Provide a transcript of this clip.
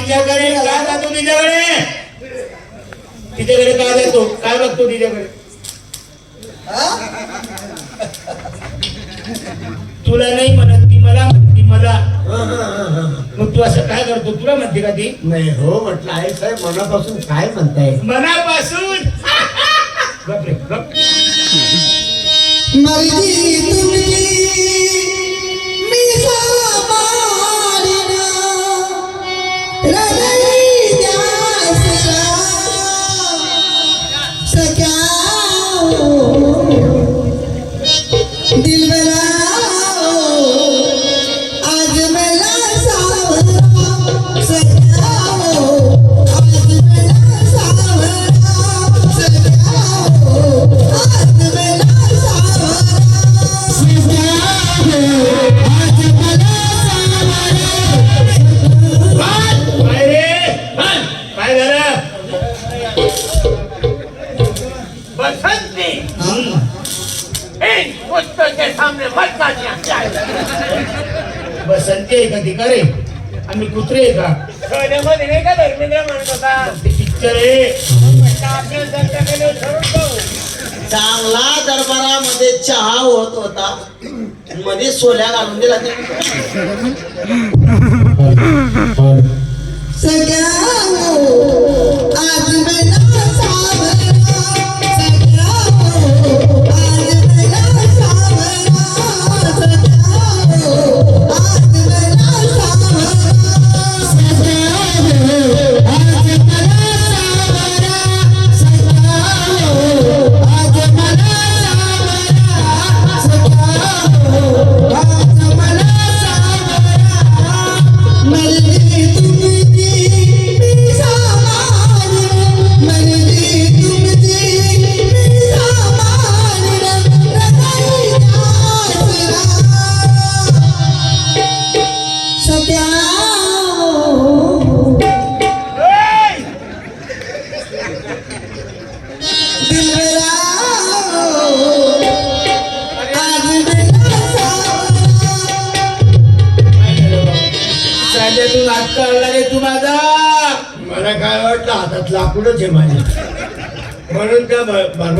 तिच्याकडे काय जातो तिच्याकडे? तिच्याकडे काय जातो? काय बघतो तिच्याकडे? तुला नाही म्हणत ती मला म्हणती मला. मग तू असं काय करतो? तुला म्हणते का ती? नाही हो म्हटलं आहे साहेब मनापासून काय म्हणताय? मनापासून? बापरे बाप. मर्जी तुमची. โอ้ बसंती। हं. इन कुत्तों के सामने मत बसंती आहे का ती? का रे? आम्ही कुत्रे आहे का? नाही का धर्मेंद्र म्हणत होता? ते पिक्चर आहे. म्हटलं आपल्या जनतेकडे ठरवून पाहू. चांगला दरबारामध्ये चहा होत होता. मध्ये सोल्या घालून दिला ते साध्यातून हात काढला रे तू माझा. मला काय वाटलं हातात लाकूडच आहे माझे म्हणून त्या बरबाद